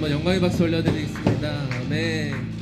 한번 영광의 박수 올려드리겠습니다. 아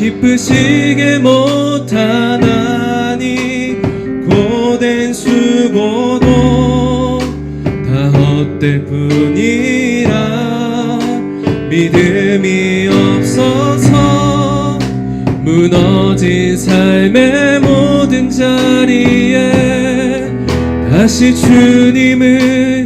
기쁘시게 못하나니 고된 수고도 다 헛될 뿐이라 믿음이 없어서 무너진 삶의 모든 자리에 다시 주님을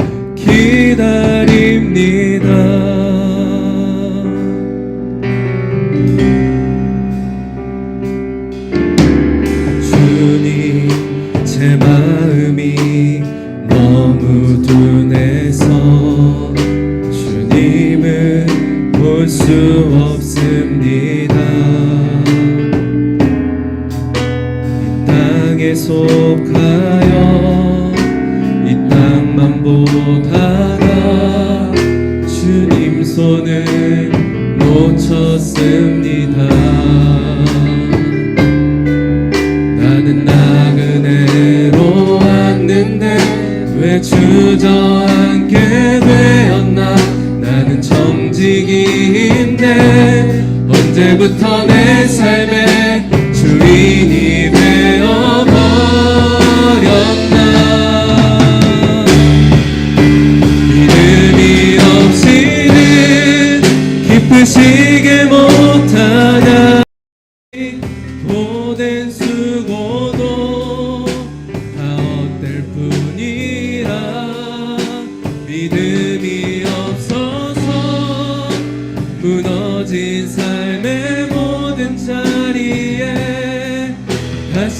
주저앉게 되었나? 나는 정직이인데 언제부터 내 삶의 주인이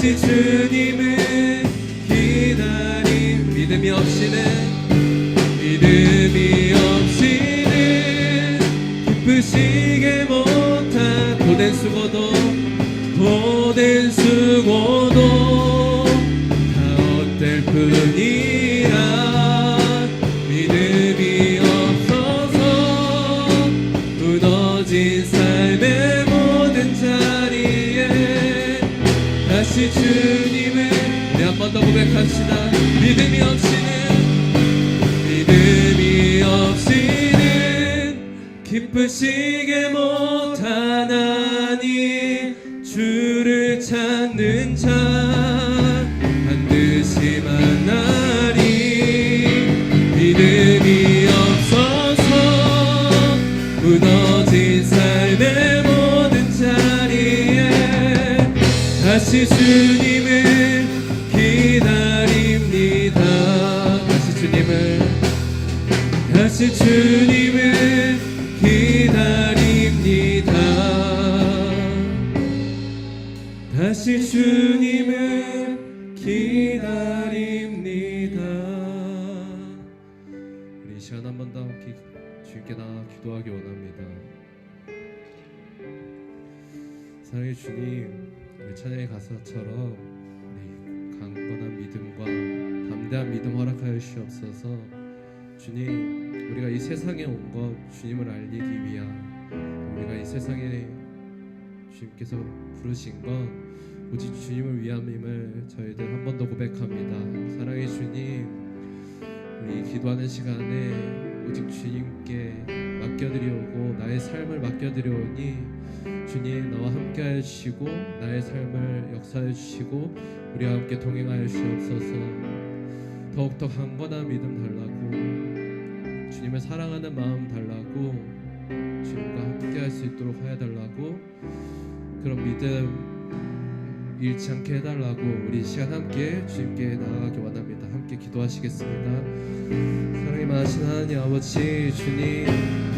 다시 주님을 기다림. 믿음이 없이는 믿음이 없이는 기쁘시게 못한 고된 수고도 고된 수고 다시 주님을 우리 한 번 더 고백합시다. 믿음이 없이는 믿음이 없이는 기쁘시게 못 찬양의 가사처럼 우리 강건한 믿음과 담대한 믿음 허락하여 주시옵소서 주님 우리가 이 세상에 온 것 주님을 알리기 위한 우리가 이 세상에 주님께서 부르신 건 오직 주님을 위함임을 저희들 한 번 더 고백합니다. 사랑의 주님, 우리 기도하는 시간에 오직 주님께 맡겨드리오고 나의 삶을 맡겨드리오니 주님 나와 함께하여 주시고 나의 삶을 역사해 주시고 우리와 함께 동행하여 주시옵소서. 더욱더 강건한 믿음 달라고 주님을 사랑하는 마음 달라고 주님과 함께할 수 있도록 하여 달라고 그런 믿음 잃지 않게 해달라고 우리 이 시간 함께 주님께 나아가기 원합니다. 함께 기도하시겠습니다. 사랑이 많으신 하나님 아버지 주님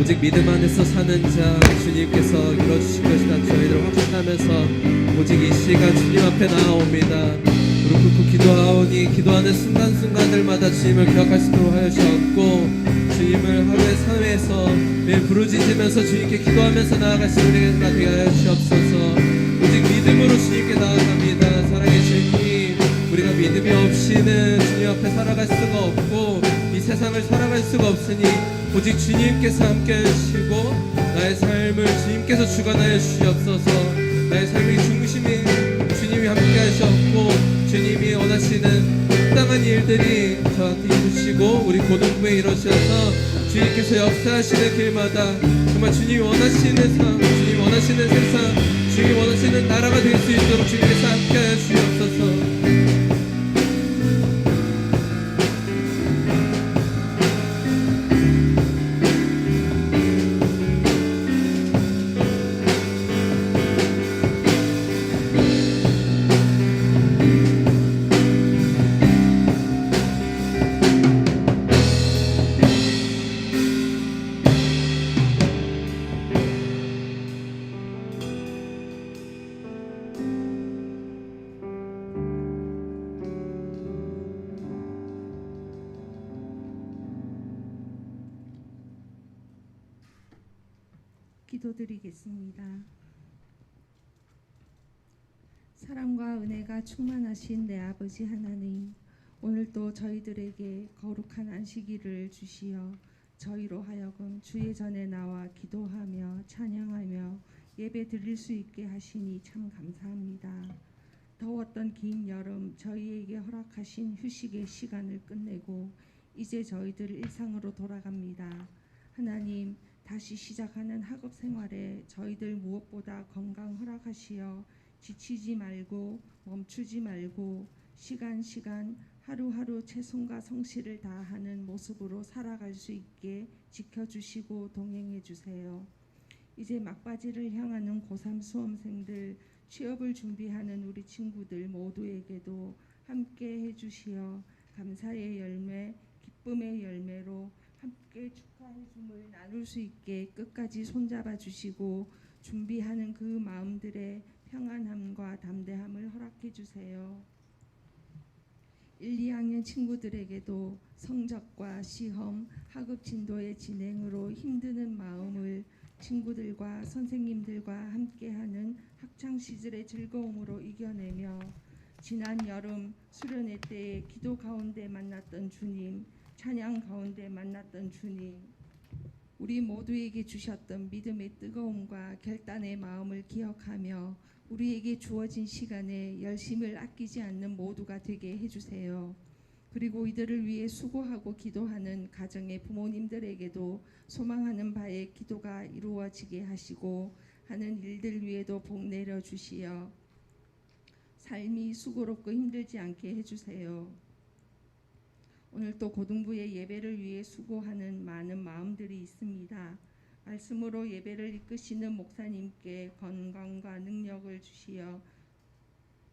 오직 믿음 안에서 사는 자 주님께서 이뤄주실 것이다. 저희들 확신하면서 오직 이 시간 주님 앞에 나아옵니다. 무릎 꿇고 기도하오니 기도하는 순간순간들마다 주님을 있도록 하여 주셨고 주님을 하루의 삶에서 매일 부르짖으면서 주님께 기도하면서 나아갈 수 있는 우리가 되게 하여 주옵소서. 오직 믿음으로 주님께 나아갑니다. 사랑의 주님 우리가 믿음이 없이는 주님 앞에 살아갈 수가 없고 이 세상을 살아갈 수가 없으니 오직 주님께서 함께 하시고 나의 삶을 주님께서 주관하여 주시옵소서. 나의 삶의 중심이 주님이 함께 하셨고 주님이 원하시는 합당한 일들이 저한테 이루시고 우리 고등부에 이루셔서 주님께서 역사하시는 길마다 정말 주님이 원하시는 삶 주님이 원하시는 세상 주님이 원하시는 나라가 될 수 있도록 주님께서 함께 하여 주옵소서 기도드리겠습니다. 사랑과 은혜가 충만하신 내 아버지 하나님, 오늘도 저희들에게 거룩한 안식일을 주시어 저희로 하여금 주의 전에 나와 기도하며 찬양하며 예배 드릴 수 있게 하시니 참 감사합니다. 더웠던 긴 여름 저희에게 허락하신 휴식의 시간을 끝내고 이제 저희들 일상으로 돌아갑니다. 하나님 다시 시작하는 학업 생활에 저희들 무엇보다 건강 허락하시어 지치지 말고 멈추지 말고 시간 시간 하루하루 최선과 성실을 다하는 모습으로 살아갈 수 있게 지켜주시고 동행해 주세요. 이제 막바지를 향하는 고3 수험생들 취업을 준비하는 우리 친구들 모두에게도 함께 해주시어 감사의 열매, 기쁨의 열매로 함께 축하해 줌을 나눌 수 있게 끝까지 손잡아 주시고 준비하는 그 마음들의 평안함과 담대함을 허락해 주세요. 1, 2학년 친구들에게도 성적과 시험, 학업 진도의 진행으로 힘드는 마음을 친구들과 선생님들과 함께하는 학창 시절의 즐거움으로 이겨내며 지난 여름 수련회 때에 기도 가운데 만났던 주님, 찬양 가운데 만났던 주님, 우리 모두에게 주셨던 믿음의 뜨거움과 결단의 마음을 기억하며 우리에게 주어진 시간에 열심을 아끼지 않는 모두가 되게 해주세요. 그리고 이들을 위해 수고하고 기도하는 가정의 부모님들에게도 소망하는 바의 기도가 이루어지게 하시고 하는 일들 위에도 복 내려 주시어 삶이 수고롭고 힘들지 않게 해주세요. 오늘 또 고등부의 예배를 위해 수고하는 많은 마음들이 있습니다. 말씀으로 예배를 이끄시는 목사님께 건강과 능력을 주시어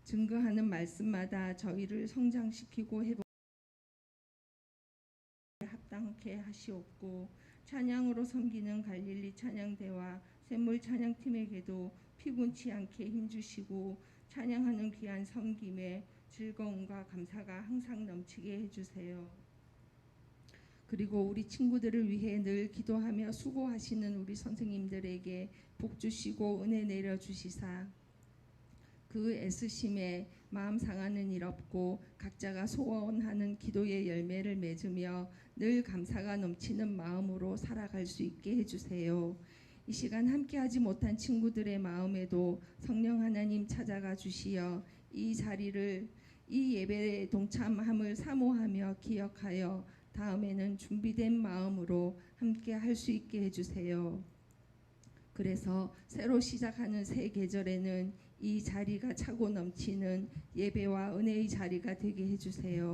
증거하는 말씀마다 저희를 성장시키고 회복 합당케 하시옵고 찬양으로 섬기는 갈릴리 찬양대와 샘물 찬양팀에게도 피곤치 않게 힘주시고 찬양하는 귀한 섬김에 즐거움과 감사가 항상 넘치게 해주세요. 그리고 우리 친구들을 위해 늘 기도하며 수고하시는 우리 선생님들에게 복 주시고 은혜 내려 주시사 그 애쓰심에 마음 상하는 일 없고 각자가 소원하는 기도의 열매를 맺으며 늘 감사가 넘치는 마음으로 살아갈 수 있게 해주세요. 이 시간 함께하지 못한 친구들의 마음에도 성령 하나님 찾아가 주시어 이 자리를 이 예배에 동참함을 사모하며 기억하여 다음에는 준비된 마음으로 함께 할 수 있게 해주세요. 그래서 새로 시작하는 새 계절에는 이 자리가 차고 넘치는 예배와 은혜의 자리가 되게 해주세요.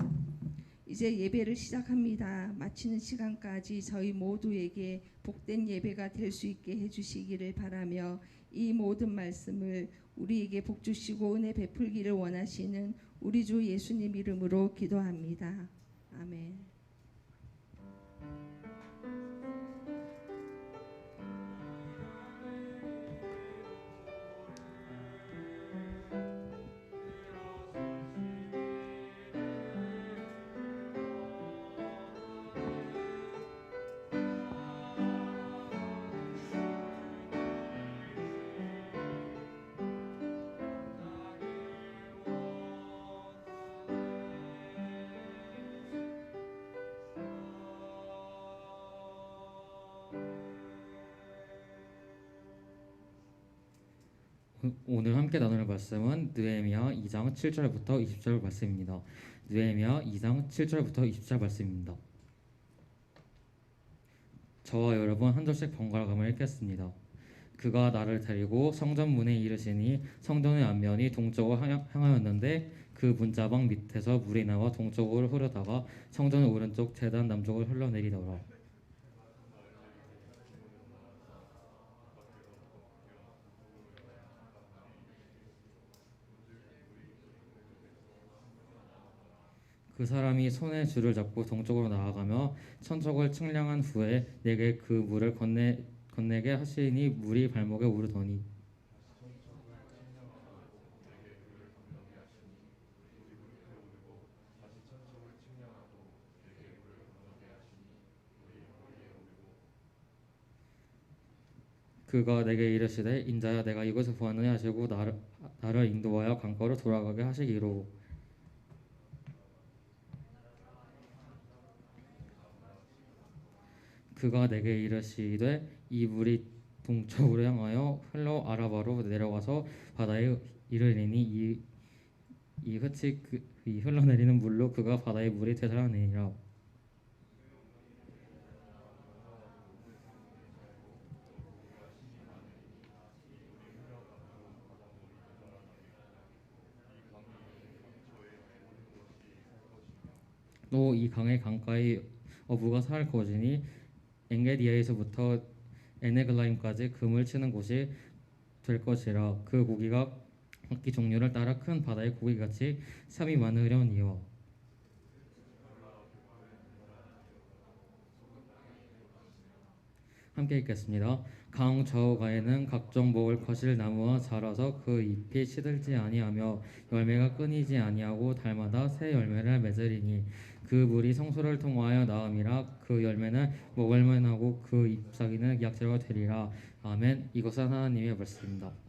이제 예배를 시작합니다. 마치는 시간까지 저희 모두에게 복된 예배가 될 수 있게 해주시기를 바라며 이 모든 말씀을 우리에게 복 주시고 은혜 베풀기를 원하시는 우리 주 예수님 이름으로 기도합니다. 아멘. 오늘 함께 나눌 말씀은 느헤미야 2장 7절부터 20절 말씀입니다. 느헤미야 2장 7절부터 20절 말씀입니다. 저와 여러분 한 절씩 번갈아 가며 읽겠습니다. 그가 나를 데리고 성전 문에 이르시니 성전의 앞면이 동쪽으로 향하- 향하였는데 그 문자방 밑에서 물이 나와 동쪽으로 흐르다가 성전 오른쪽 재단 남쪽으로 흘러내리더라. 그 사람이 손에 줄을 잡고 동쪽으로 나아가며 천적을 측량한 후에 내게 그 물을 건네 건네게 하시니 물이 발목에 오르더니. 그가 내게 이르시되 인자야 내가 이곳에 보았느냐 하시고 나를, 나를 인도하여 강가로 돌아가게 하시기로 그가 내게 이르시되 이 물이 동쪽으로 향하여 흘러 아라바로 내려가서 바다에 이르리니 이, 이 흩이 그, 이 흘러내리는 물로 그가 바다의 물이 되살아내니라. 또 이 강의 강가에 어부가 살 것이니 엔게디아에서부터 에네글라임까지 금을 치는 곳이 될 것이라 그 고기가 각기 종류를 따라 큰 바다의 고기같이 삼이 많으려니와 함께 읽겠습니다. 강 저가에는 각종 먹을 것을 나무와 자라서 그 잎이 시들지 아니하며 열매가 끊이지 아니하고 달마다 새 열매를 맺으리니 그 물이 성소를 통하여 나음이라 그 열매는 먹을 만하고 그 잎사귀는 약재가 되리라 아멘 이것은 하나님의 말씀입니다.